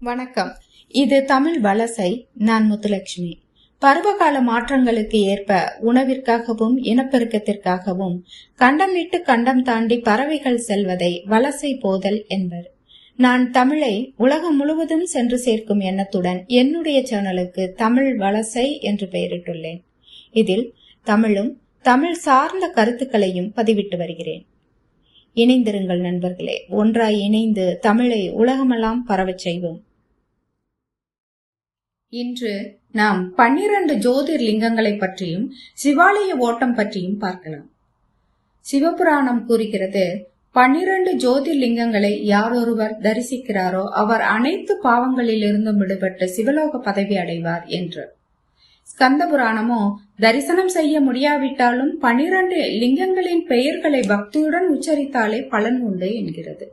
வணக்கம். இது தமிழ் வலசை நான் முத்துலட்சுமி. பருவகால மாற்றங்களுக்கு ஏற்ப உணவிற்காகவும் இனப்பெருக்கத்திற்காகவும் கண்டம் விட்டு கண்டம் தாண்டி பறவைகள் செல்வதை வலசை போதல் என்பர். நான் தமிழை உலகம் முழுவதும் சென்று சேர்க்கும் எண்ணத்துடன் என்னுடைய சேனலுக்கு தமிழ் வலசை என்று பெயரிட்டுள்ளேன். இதில் தமிழும் தமிழ் சார்ந்த கருத்துக்களையும் பதிவிட்டு வருகிறேன். இணைந்திருங்கள் நண்பர்களே ஒன்றாய் இணைந்து தமிழை உலகமெல்லாம் பரவச் செய்வோம். இன்று நாம் பன்னிரண்டு ஜோதிர் லிங்கங்களை பற்றியும் சிவாலய ஓட்டம் பற்றியும் பார்க்கலாம். சிவபுராணம் கூறுகிறது பன்னிரண்டு ஜோதிர் லிங்கங்களை யாரொருவர் தரிசிக்கிறாரோ அவர் அனைத்து பாவங்களிலிருந்தும் விடுபட்டு சிவலோக பதவி அடைவார் என்று. ஸ்கந்த புராணமோ தரிசனம் செய்ய முடியாவிட்டாலும் பனிரண்டு லிங்கங்களின் பெயர்களை பக்தியுடன் உச்சரித்தாலே பலன் உண்டு என்கிறது.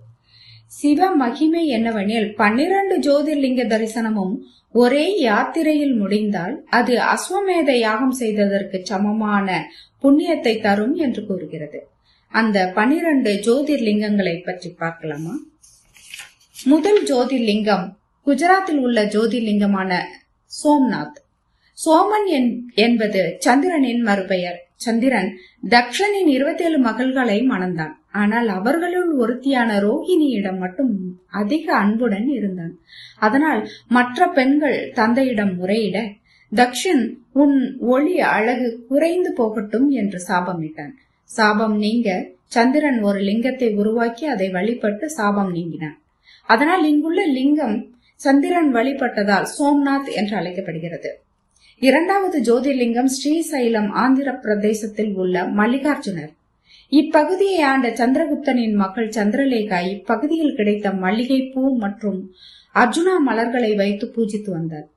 சிவ மகிமை என்னவெனில் பன்னிரண்டு ஜோதிர்லிங்க தரிசனமும் ஒரே யாத்திரையில் முடிந்தால் அது அஸ்வமேத யாகம் செய்ததற்கு சமமான புண்ணியத்தை தரும் என்று கூறுகிறது. அந்த பனிரண்டு ஜோதிர்லிங்கங்களை பற்றி பார்க்கலாமா? முதல் ஜோதிர்லிங்கம் குஜராத்தில் உள்ள ஜோதிர்லிங்கமான சோம்நாத். சோமன் என்பது சந்திரனின் மறுபெயர். சந்திரன் தக்ஷனின் இருபத்தேழு மகள்களை மணந்தான். ஆனால் அவர்களுள் ஒருத்தியான ரோஹிணியிடம் மட்டும் அதிக அன்புடன் இருந்தான். அதனால் மற்ற பெண்கள் தந்தையிடம் முறையிட தக்ஷன் உன் ஒளி அழகு குறைந்து போகட்டும் என்று சாபமிட்டான். சாபம் நீங்க சந்திரன் ஒரு லிங்கத்தை உருவாக்கி அதை வழிபட்டு சாபம் நீங்கினான். அதனால் இங்குள்ள லிங்கம் சந்திரன் வழிபட்டதால் சோம்நாத் என்று அழைக்கப்படுகிறது. இரண்டாவது ஜோதிர்லிங்கம் ஸ்ரீசைலம் ஆந்திர பிரதேசத்தில் உள்ள மல்லிகார்ஜுனர். இப்பகுதியை ஆண்ட சந்திரகுப்தனின் மகள் சந்திரலேகா இப்பகுதியில் கிடைத்த மல்லிகை பூ மற்றும் அர்ஜுனா மலர்களை வைத்து பூஜித்து வந்தார்.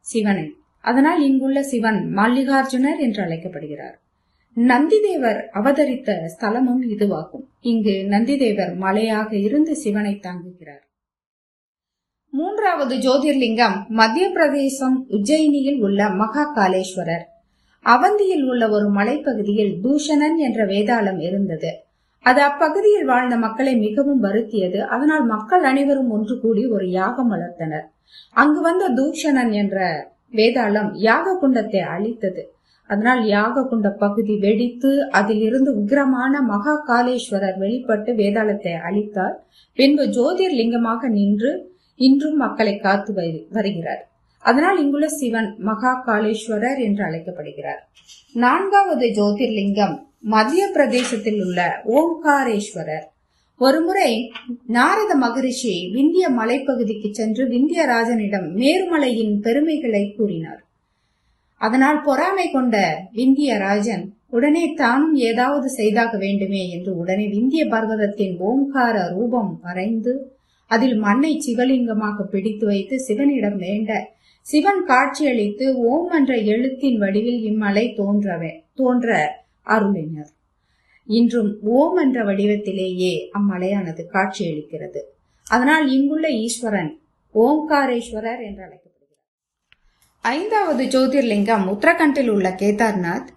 சிவனை. அதனால் இங்குள்ள சிவன் மல்லிகார்ஜுனர் என்று அழைக்கப்படுகிறார். நந்திதேவர் அவதரித்த ஸ்தலமும் இதுவாகும். இங்கு நந்திதேவர் மலையாக இருந்து சிவனை தாங்குகிறார். மூன்றாவது ஜோதிர்லிங்கம் மத்திய பிரதேசம் உஜ்ஜயினியில் உள்ள மகா காலேஸ்வரர் அவந்தியில் உள்ள ஒரு மலைப்பகுதியில் தூஷணன் என்ற வேதாளம் இருந்தது. அது அப்பகுதியில் வாழ்ந்த மக்களை மிகவும் வருத்தியது. அதனால் மக்கள் அனைவரும் ஒன்று கூடி ஒரு யாகம் வளர்த்தனர். அங்கு வந்த தூஷணன் என்ற வேதாளம் யாக குண்டத்தை அழித்தது. அதனால் யாக குண்ட பகுதி வெடித்து அதில் இருந்து உக்ரமான மகா காலேஸ்வரர் வெளிப்பட்டு வேதாளத்தை அழித்தார். பின்பு ஜோதிர் லிங்கமாக நின்று இன்றும் மக்களை காத்து வருகிறார். அதனால் இங்குள்ள சிவன் மகா காலேஸ்வரர் என்று அழைக்கப்படுகிறார். நான்காவது ஜோதிர்லிங்கம் மத்திய பிரதேசத்தில் உள்ள ஓம்காரேஸ்வரர். ஒருமுறை நாரத மகரிஷி விந்திய மலைப்பகுதிக்கு சென்று விந்தியராஜனிடம் மேருமலையின் பெருமைகளை கூறினார். அதனால் பொறாமை கொண்ட விந்தியராஜன் உடனே தானும் ஏதாவது செய்தாக வேண்டுமே என்று உடனே விந்திய பர்வதத்தின் ஓம்கார ரூபம் வரைந்து அதில் மண்ணை சிவலிங்கமாக பிடித்து வைத்து சிவனிடம் வேண்ட சிவன் காட்சியளித்து ஓம் என்ற எழுத்தின் வடிவில் இம்மலை தோன்றவே தோன்ற அருளினர். இன்றும் ஓம் என்ற வடிவத்திலேயே அம்மலையானது காட்சியளிக்கிறது. அதனால் இங்குள்ள ஈஸ்வரன் ஓம்காரேஸ்வரர் என்று அழைக்கப்படுகிறார். ஐந்தாவது ஜோதிர்லிங்கம் உத்தரகண்டில் உள்ள கேதார்நாத்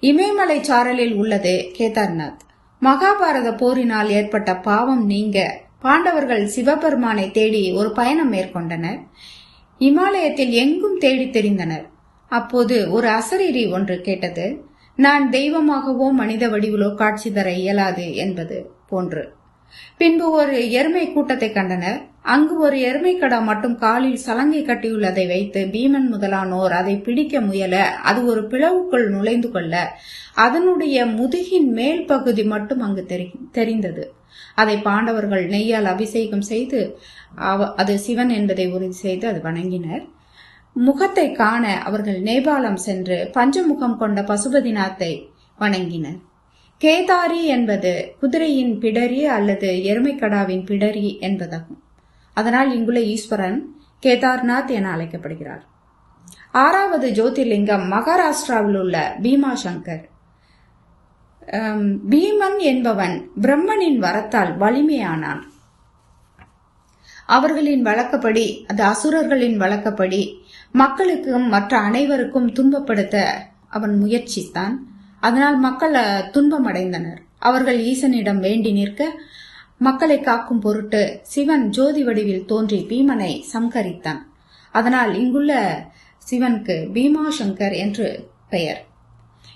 இமயமலை சாரலில் உள்ளது கேதார்நாத். மகாபாரத போரினால் ஏற்பட்ட பாவம் நீங்க பாண்டவர்கள் சிவபெருமானை தேடி ஒரு பயணம் மேற்கொண்டனர். இமாலயத்தில் எங்கும் தேடி தெரிந்தனர். அப்போது ஒரு அசரீரி ஒன்று கேட்டது நான் தெய்வமாகவோ மனித வடிவிலோ காட்சி தர இயலாது என்பது போன்று. பின்பு ஒரு எருமை கூட்டத்தை கண்டனர். அங்கு ஒரு எருமை கடா மட்டும் காலில் சலங்கை கட்டியுள்ளதை வைத்து பீமன் முதலானோர் அதை பிடிக்க முயல அது ஒரு பிளவுக்குள் நுழைந்து கொள்ள அதனுடைய முதுகின் மேல் பகுதி மட்டும் அங்கு தெரிந்தது. அதை பாண்டவர்கள் நெய்யால் அபிஷேகம் செய்து அது சிவன் என்பதை உறுதி செய்து அது வணங்கினர். முகத்தை காண அவர்கள் நேபாளம் சென்று பஞ்சமுகம் கொண்ட பசுபதிநாத்தை வணங்கினர். கேதாரி என்பது குதிரையின் பிடரி அல்லது எருமைக்கடாவின் பிடரி என்பதாகும். அதனால் இங்குள்ள ஈஸ்வரன் கேதார்நாத் என அழைக்கப்படுகிறார். ஆறாவது ஜோதிர்லிங்கம் மகாராஷ்டிராவில் உள்ள பீமா சங்கர் பீமன் என்பவன் பிரம்மனின் வரத்தால் வலிமையானான். அவர்களின் வழக்கப்படி அது அசுரர்களின் வழக்கப்படி மக்களுக்கும் மற்ற அனைவருக்கும் துன்பப்படுத்த அவன் முயற்சித்தான். அதனால் மக்கள் துன்பம் அடைந்தனர் அவர்கள் ஈசனிடம் வேண்டி நிற்க மக்களை காக்கும் பொருட்டு சிவன் ஜோதி வடிவில் தோன்றி பீமனை சம்கரித்தான் அதனால் இங்குள்ள சிவனுக்கு பீமாசங்கர் என்று பெயர்.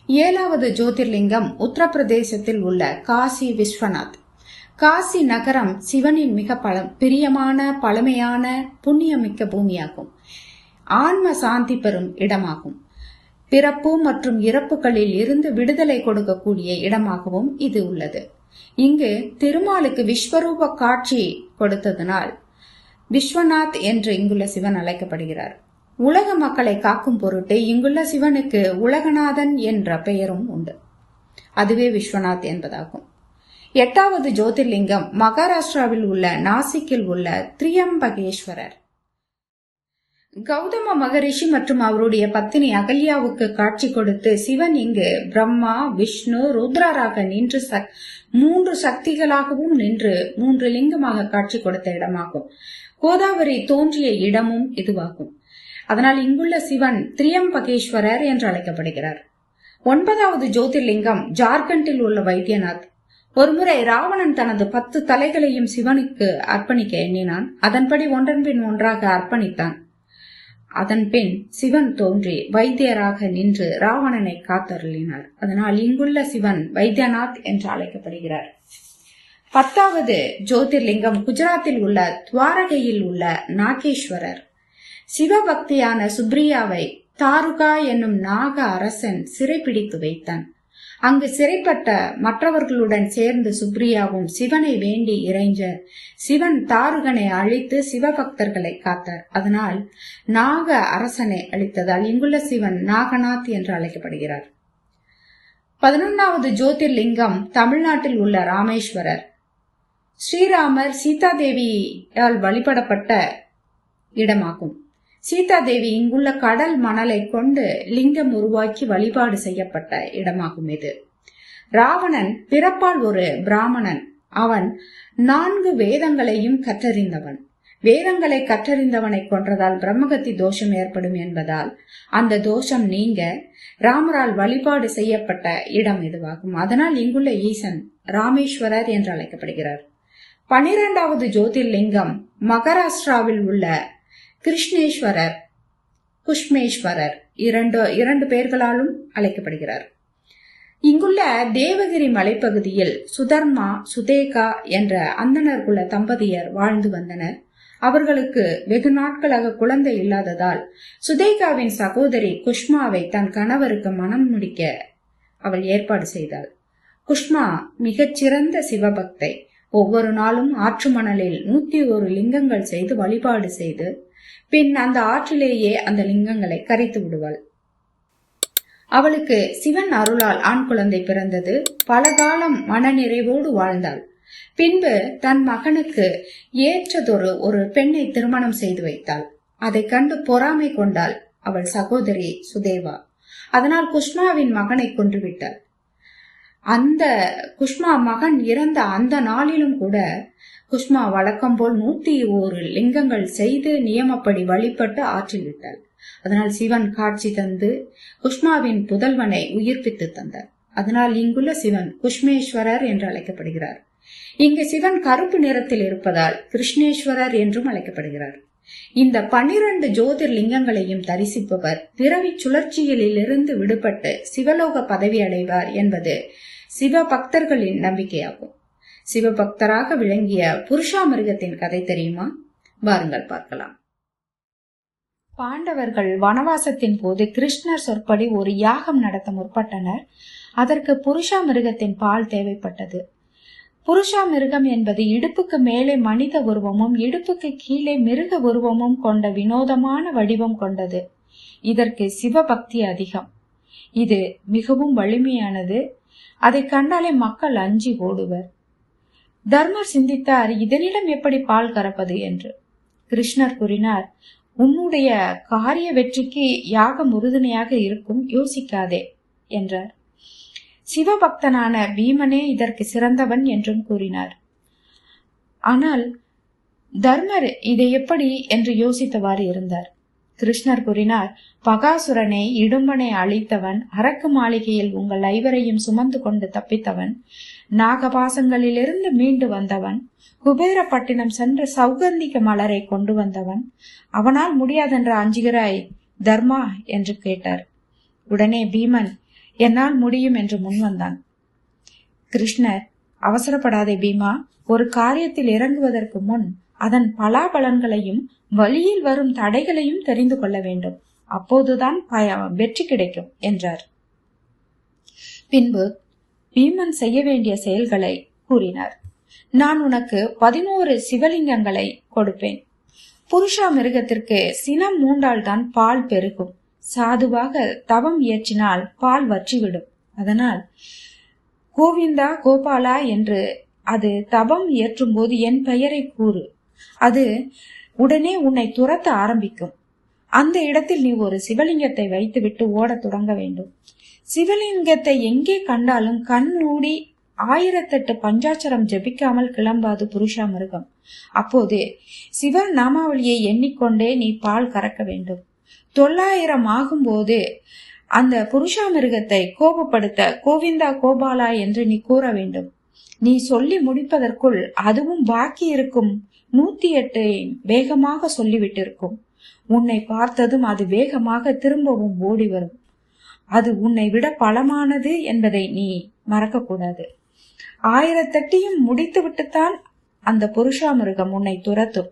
ஏழாவது ஜோதிர்லிங்கம் உத்தரப்பிரதேசத்தில் உள்ள காசி விஸ்வநாத். காசி நகரம் சிவனின் மிக பல பிரியமான பழமையான புண்ணியமிக்க பூமியாகும். ஆன்ம சாந்தி பெறும் இடமாகும். பிறப்பு மற்றும் இறப்புகளில் இருந்து விடுதலை கொடுக்கக்கூடிய இடமாகவும் இது உள்ளது. இங்கு திருமாலுக்கு விஸ்வரூப காட்சி கொடுத்ததனால் விஸ்வநாத் என்று இங்குள்ள சிவன் அழைக்கப்படுகிறார். உலக மக்களை காக்கும் பொருட்டு இங்குள்ள சிவனுக்கு உலகநாதன் என்ற பெயரும் உண்டு. அதுவே விஸ்வநாத் என்பதாகும். எட்டாவது ஜோதிர்லிங்கம் மகாராஷ்டிராவில் உள்ள நாசிக்கில் உள்ள திரியம்பகேஸ்வரர். கௌதம மகரிஷி மற்றும் அவருடைய பத்தினி அகல்யாவுக்கு காட்சி கொடுத்து சிவன் இங்கு பிரம்மா விஷ்ணு ருத்ராராக நின்று மூன்று சக்திகளாகவும் நின்று மூன்று லிங்கமாக காட்சி கொடுத்த இடமாகும். கோதாவரி தோன்றிய இடமும் இதுவாகும். அதனால் இங்குள்ள சிவன் திரியம்பகேஸ்வரர் என்று அழைக்கப்படுகிறார். ஒன்பதாவது ஜோதிர்லிங்கம் ஜார்க்கண்டில் உள்ள வைத்தியநாத். ஒருமுறை ராவணன் தனது பத்து தலைகளையும் சிவனுக்கு அர்ப்பணிக்க எண்ணினான். அதன்படி ஒன்றன் பின் ஒன்றாக அர்ப்பணித்தான். அதன் பின் சிவன் தோன்றி வைத்தியராக நின்று ராவணனை காத்தருளினார். அதனால் இங்குள்ள சிவன் வைத்தியநாத் என்று அழைக்கப்படுகிறார். பத்தாவது ஜோதிர்லிங்கம் குஜராத்தில் உள்ள துவாரகையில் உள்ள நாகேஸ்வரர். சிவபக்தியான சுப்ரியாவை தாருகா என்னும் நாக அரசன் சிறைப்பிடித்து வைத்தான். அங்கு சிறைப்பட்ட மற்றவர்களுடன் சேர்ந்து சுப்ரியாவும் சிவனை வேண்டி இறைஞ்ச சிவன் தாருகனை அழித்து சிவபக்தர்களை காத்தார். அதனால் நாக அரசனை அழித்ததால் இங்குள்ள சிவன் நாகநாத் என்று அழைக்கப்படுகிறார். பதினொன்னாவது ஜோதிர்லிங்கம் தமிழ்நாட்டில் உள்ள ராமேஸ்வரர். ஸ்ரீராமர் சீதாதேவியால் வழிபடப்பட்ட இடமாகும். சீதாதேவி இங்குள்ள கடல் மணலை கொண்டு லிங்கம் உருவாக்கி வழிபாடு செய்யப்பட்ட இடமாகும் இது ராவணன் பிறப்பால் ஒரு பிராமணன். அவன் நான்கு வேதங்களையும் கற்றறிந்தவன். வேதங்களை கற்றறிந்தவனை கொன்றதால் பிரம்மகத்தி தோஷம் ஏற்படும் என்பதால் அந்த தோஷம் நீங்க ராமரால் வழிபாடு செய்யப்பட்ட இடம் இதுவாகும். அதனால் இங்குள்ள ஈசன் ராமேஸ்வரர் என்று அழைக்கப்படுகிறார். பனிரெண்டாவது ஜோதிர்லிங்கம் மகாராஷ்டிராவில் உள்ள கிருஷ்ணேஸ்வரர் குஷ்மேஸ்வரர் இரண்டு இரண்டு பெயர்களாலும் அழைக்கப்படுகிறார். இங்குள்ள தேவகிரி மலைப்பகுதியில் சுதர்மா சுதேகா என்ற அந்தனர் குல தம்பதியர் வாழ்ந்து வந்தனர். அவர்களுக்கு வெகு நாட்களாக குழந்தை இல்லாததால் சுதேகாவின் சகோதரி குஷ்மாவை தன் கணவருக்கு மனம் முடிக்க அவள் ஏற்பாடு செய்தாள். குஷ்மா மிகச்சிறந்த சிவபக்தை. ஒவ்வொரு நாளும் ஆற்று மணலில் நூத்தி ஒரு லிங்கங்கள் செய்து வழிபாடு செய்து பின் அந்த ஆற்றிலேயே அந்த லிங்கங்களை கரைத்து விடுவாள். அவளுக்கு சிவன் அருளால் ஆண் குழந்தை பிறந்தது. பல காலம் மனநிறைவோடு வாழ்ந்தாள். பின்பு தன் மகனுக்கு ஏற்றதொரு ஒரு பெண்ணை திருமணம் செய்து வைத்தாள். அதை கண்டு பொறாமை கொண்டாள் அவள் சகோதரி சுதேவா. அதனால் குஷ்மாவின் மகனை கொன்றுவிட்டாள் அந்த குஷ்மா மகன் இறந்த அந்த நாளிலும் கூட குஷ்மா வழக்கம் போல் நூத்தி ஓரு லிங்கங்கள் செய்து நியமப்படி வழிபட்டு ஆற்றில் விட்டாள் அதனால் சிவன் காட்சி தந்து குஷ்மாவின் புதல்வனை உயிர்ப்பித்து தந்தார். அதனால் இங்குள்ள சிவன் குஷ்மேஸ்வரர் என்று அழைக்கப்படுகிறார். இங்கு சிவன் கருப்பு நிறத்தில் இருப்பதால் கிருஷ்ணேஸ்வரர் என்றும் அழைக்கப்படுகிறார். இந்த பன்னிரண்டு ஜோதிர் லிங்கங்களையும் தரிசிப்பவர் பிறவி சுழற்சியிலிருந்து விடுபட்டு சிவலோக பதவி அடைவார் என்பது சிவ பக்தர்களின் நம்பிக்கையாகும். சிவபக்தராக விளங்கிய புருஷா மிருகத்தின் கதை தெரியுமா? வாருங்கள் பார்க்கலாம். பாண்டவர்கள் வனவாசத்தின் போது கிருஷ்ணர் சொற்படி ஒரு யாகம் நடத்த முற்பட்டனர். அதற்கு புருஷா மிருகத்தின் பால் தேவைப்பட்டது. புருஷா மிருகம் என்பது இடுப்புக்கு மேலே மனித உருவமும் இடுப்புக்கு கீழே மிருக உருவமும் கொண்ட வினோதமான வடிவம் கொண்டது. இதற்கு சிவபக்தி அதிகம். இது மிகவும் வலிமையானது. அதை கண்டாலே மக்கள் அஞ்சி ஓடுவர். தர்மர் சிந்தித்தார் இதனிடம் எப்படி பால் கறப்பது? என்று. கிருஷ்ணர் கூறினார் உன்னுடைய காரிய வெற்றிக்கு யாகம் உறுதுணையாக இருக்கும் யோசிக்காதே என்றார். சிவபக்தனான பீமனே இதற்கு சிறந்தவன் என்றும் கூறினார். ஆனால் தர்மர் இதை எப்படி என்று யோசித்தவாறு இருந்தார். கிருஷ்ணர் கூறினார் பகாசுரனை இடும்பனை அழித்தவன் அரக்கு மாளிகையில் உங்கள் ஐவரையும் சுமந்து கொண்டு தப்பித்தவன் நாகபாசங்களிலிருந்து மீண்டு வந்தவன் குபேரப்பட்டினம் சென்று சௌகந்திக மலரை கொண்டு வந்தவன் அவனால் முடியாதென்று அஞ்சுகிறாய் தர்மா என்று கேட்டார். உடனே பீமன் என்னால் முடியும் என்று முன்வந்தான் கிருஷ்ணர் அவசரப்படாதே பீமா ஒரு காரியத்தில் இறங்குவதற்கு முன் அதன் பலாபலன்களையும் வழியில் வரும் தடைகளையும் தெரிந்து கொள்ள வேண்டும். அப்போதுதான் பய வெற்றி கிடைக்கும் என்றார். பின்பு பீமன் செய்ய வேண்டிய செயல்களை கூறினார். நான் உனக்கு பதினோரு சிவலிங்கங்களை கொடுப்பேன். புருஷா மிருகத்திற்கு சினம் மூண்டால்தான் பால் பெருகும். சாதுவாக தவம் இயற்றினால் பால் வற்றிவிடும். அதனால் கோவிந்தா கோபாலா என்று அது தவம் இயற்றும் போது என் பெயரை கூறு. அது உடனே உன்னை துரத்த ஆரம்பிக்கும். அந்த இடத்தில் நீ ஒரு சிவலிங்கத்தை வைத்துவிட்டு ஓடத் தொடங்க வேண்டும். சிவலிங்கத்தை எங்கே கண்டாலும் கண் மூடி ஆயிரத்தெட்டு பஞ்சாச்சரம் ஜபிக்காமல் கிளம்பாது புருஷா மிருகம் அப்போது சிவ நாமாவளியை எண்ணிக்கொண்டே நீ பால் கறக்க வேண்டும். தொள்ளாயிரம் ஆகும்போது அந்த புருஷா மிருகத்தை கோபப்படுத்த கோவிந்தா கோபாலா என்று நீ கூற வேண்டும். நீ சொல்லி முடிப்பதற்குள் அதுவும் பாக்கி இருக்கும் நூத்தி எட்டை வேகமாக சொல்லிவிட்டிருக்கும். உன்னை பார்த்ததும் அது வேகமாக திரும்பவும் ஓடி வரும். அது உன்னை விட பலமானது என்பதை நீ மறக்கக்கூடாது. முடித்து விட்டுத்தான் அந்த புருஷா மிருகம் உன்னை துரத்தும்.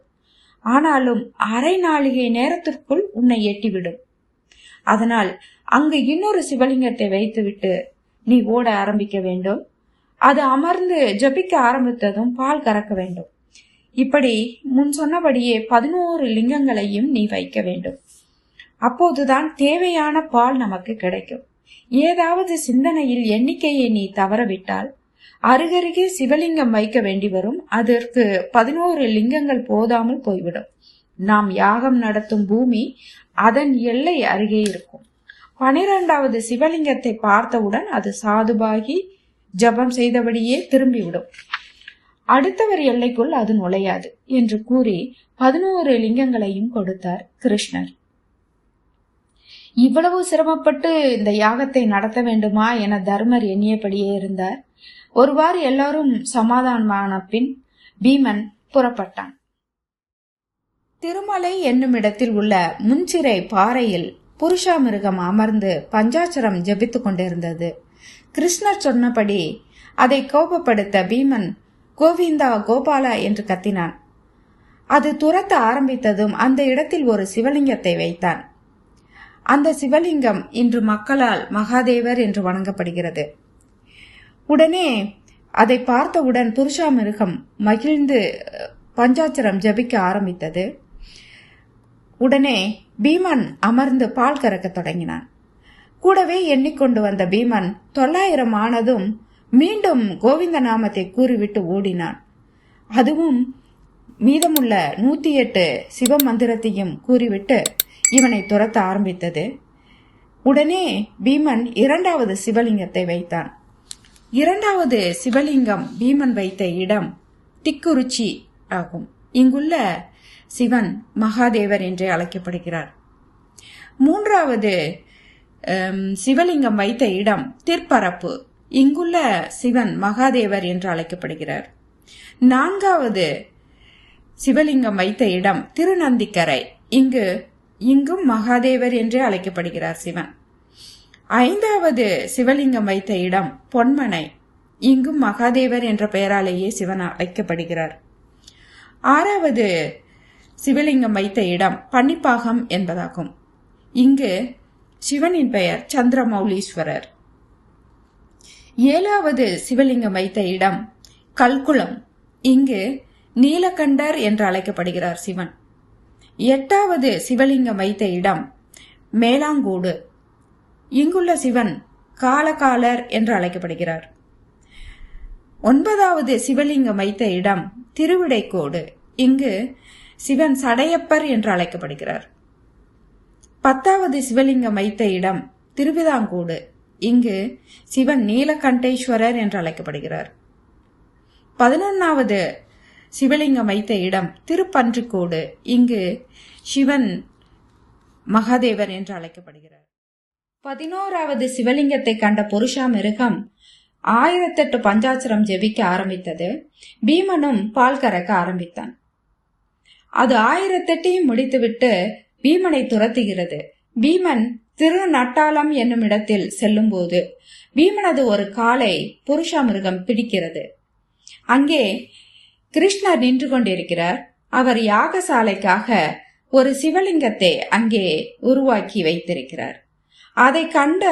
ஆனாலும் அரை நாளிகை நேரத்திற்குள் உன்னை எட்டிவிடும். அதனால் அங்கு இன்னொரு சிவலிங்கத்தை வைத்துவிட்டு நீ ஓட ஆரம்பிக்க வேண்டும். அது அமர்ந்து ஜபிக்க ஆரம்பித்ததும் பால் கறக்க வேண்டும். இப்படி முன் சொன்னபடியே பதினோரு லிங்கங்களையும் நீ வைக்க வேண்டும். அப்போதுதான் தேவையான பால் நமக்கு கிடைக்கும். ஏதாவது சிந்தனையில் எண்ணிக்கையை நீ தவறவிட்டால் அருகருகே சிவலிங்கம் வைக்க வேண்டி வரும். அதற்கு பதினோரு லிங்கங்கள் போதாமல் போய்விடும். நாம் யாகம் நடத்தும் பூமி அதன் எல்லை அருகே இருக்கும். பனிரெண்டாவது சிவலிங்கத்தை பார்த்தவுடன் அது சாதுபாகி ஜபம் செய்தபடியே திரும்பிவிடும். அடுத்தவர் எல்லைக்குள் அது நுழையாது என்று கூறி பதினோரு லிங்கங்களையும் கொடுத்தார் கிருஷ்ணர். இவ்வளவு சிரமப்பட்டு இந்த யாகத்தை நடத்த வேண்டுமா என தர்மர் எண்ணியபடியே இருந்தார். ஒருவாறு எல்லாரும் சமாதானமான பின் பீமன் புறப்பட்டான். திருமலை என்னும் இடத்தில் உள்ள முன்சிறை பாறையில் புருஷா மிருகம் அமர்ந்து பஞ்சாச்சரம் ஜபித்துக் கொண்டிருந்தது. கிருஷ்ணர் சொன்னபடி அதை கோபப்படுத்த பீமன் கோவிந்தா கோபாலா என்று கத்தினான். அது துரத்த ஆரம்பித்ததும் அந்த இடத்தில் ஒரு சிவலிங்கத்தை வைத்தான். அந்த சிவலிங்கம் இன்று மக்களால் மகாதேவர் என்று வணங்கப்படுகிறது. உடனே அதை பார்த்தவுடன் புருஷா மிருகம் மகிழ்ந்து பஞ்சாச்சரம் ஜபிக்க ஆரம்பித்தது. உடனே பீமன் அமர்ந்து பால் கறக்க தொடங்கினான். கூடவே எண்ணிக்கொண்டு வந்த பீமன் தொள்ளாயிரம் ஆனதும் மீண்டும் கோவிந்த நாமத்தை கூறிவிட்டு ஓடினான். அதுவும் மீதமுள்ள நூத்தி எட்டு சிவ மந்திரத்தையும் கூறிவிட்டு இவனை துரத்த ஆரம்பித்தது. உடனே பீமன் இரண்டாவது சிவலிங்கத்தை வைத்தான். இரண்டாவது சிவலிங்கம் பீமன் வைத்த இடம் திக்குருச்சி ஆகும். இங்குள்ள சிவன் மகாதேவர் என்று அழைக்கப்படுகிறார். மூன்றாவது சிவலிங்கம் வைத்த இடம் திற்பரப்பு இங்குள்ள சிவன் மகாதேவர் என்று அழைக்கப்படுகிறார். நான்காவது சிவலிங்கம் வைத்த இடம் திருநந்திக்கரை. இங்கு இங்கும் மகாதேவர் என்று அழைக்கப்படுகிறார் சிவன். ஐந்தாவது சிவலிங்கம் வைத்த இடம் பொன்மனை. இங்கும் மகாதேவர் என்ற பெயராலேயே சிவன் அழைக்கப்படுகிறார். ஆறாவது சிவலிங்கம் வைத்த இடம் பன்னிப்பாகம் என்பதாகும். இங்கு சிவனின் பெயர் சந்திரமௌலீஸ்வரர். ஏழாவது சிவலிங்கம் வைத்த இடம் கல்குளம். இங்கு நீலகண்டர் என்று அழைக்கப்படுகிறார் சிவன். எட்டாவது சிவலிங்கம் வைத்த இடம் மேலாங்கூடு. இங்குள்ள சிவன் காலகாலர் என்று அழைக்கப்படுகிறார். ஒன்பதாவது சிவலிங்கம் வைத்த இடம் திருவிடைக்கோடு. இங்கு சிவன் சடையப்பர் என்று அழைக்கப்படுகிறார். பத்தாவது சிவலிங்கம் வைத்த இடம் திருவிதாங்கூடு. இங்கு சிவன் நீலகண்டேஸ்வரர் என்று அழைக்கப்படுகிறார். பதினொன்னாவது சிவலிங்கம் வைத்த இடம். திருப்பன்றிக்கோடு. இங்கு சிவன் மகாதேவர் என்று அழைக்கப்படுகிறார். பதினோராவது சிவலிங்கத்தை கண்ட புருஷா மிருகம் ஆயிரத்தெட்டு பஞ்சாட்சரம் ஜெபிக்க ஆரம்பித்தது. பீமனும் பால் கறக்க ஆரம்பித்தான். அது ஆயிரத்தெட்டையும் முடித்துவிட்டு பீமனை துரத்துகிறது. பீமன் திரு நட்டாளம் என்னும் இடத்தில் செல்லும்போது பீமனது ஒரு காலை புருஷா மிருகம் பிடிக்கிறது. அங்கே கிருஷ்ணர் நின்று கொண்டிருக்கிறார். அவர் யாகசாலைக்காக ஒரு சிவலிங்கத்தை அங்கே உருவாக்கி வைத்திருக்கிறார். அதை கண்ட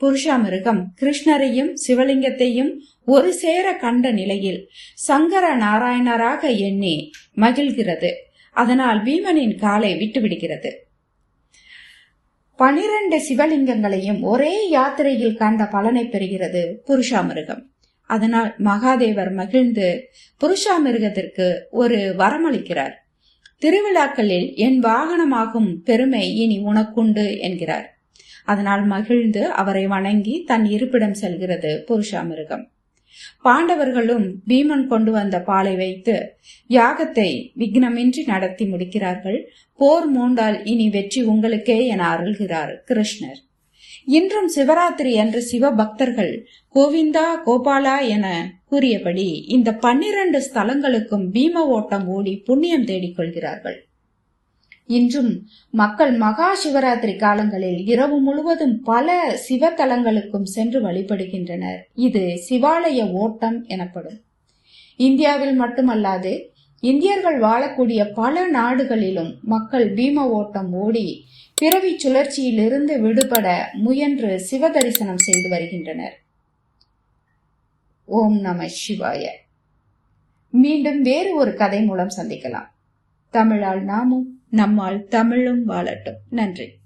புருஷாமிருகம் கிருஷ்ணரையும் சிவலிங்கத்தையும் ஒரு சேர கண்ட நிலையில் சங்கர நாராயணராக எண்ணி மகிழ்கிறது. அதனால் பீமனின் காலை விட்டுவிடுகிறது. பனிரெண்டு சிவலிங்கங்களையும் ஒரே யாத்திரையில் கண்ட பலனை பெறுகிறது புருஷாமிருகம். அதனால் மகாதேவர் மகிழ்ந்து புருஷா மிருகத்திற்கு ஒரு வரமளிக்கிறார். திருவிழாக்களில் என் வாகனமாகும் பெருமை இனி உனக்குண்டு என்கிறார். அதனால் மகிழ்ந்து அவரை வணங்கி தன் இருப்பிடம் செல்கிறது புருஷா மிருகம் பாண்டவர்களும் பீமன் கொண்டு வந்த பாலை வைத்து யாகத்தை விக்னமின்றி நடத்தி முடிக்கிறார்கள். போர் மூண்டால் இனி வெற்றி உங்களுக்கே என அருள்கிறார் கிருஷ்ணர். இன்றும் சிவராத்திரி அன்று சிவ பக்தர்கள் கோவிந்தா கோபாலா என கூறியபடி இந்த பன்னிரண்டு ஸ்தலங்களுக்கும் பீம ஓட்டம் ஓடி புண்ணியம் தேடிக் கொள்கிறார்கள். இன்றும் மக்கள் மகா சிவராத்திரி காலங்களில் இரவு முழுவதும் பல சிவத்தலங்களுக்கும் சென்று வழிபடுகின்றனர். இது சிவாலய ஓட்டம் எனப்படும். இந்தியாவில் மட்டுமல்லாது இந்தியர்கள் வாழக்கூடிய பல நாடுகளிலும் மக்கள் பீம ஓட்டம் ஓடி பிறவி சுழற்சியிலிருந்து விடுபட முயன்று சிவ தரிசனம் செய்து வருகின்றனர். ஓம் நம சிவாய. மீண்டும் வேறு ஒரு கதை மூலம் சந்திக்கலாம். தமிழால் நாமும் நம்மால் தமிழும் வாழட்டும். நன்றி.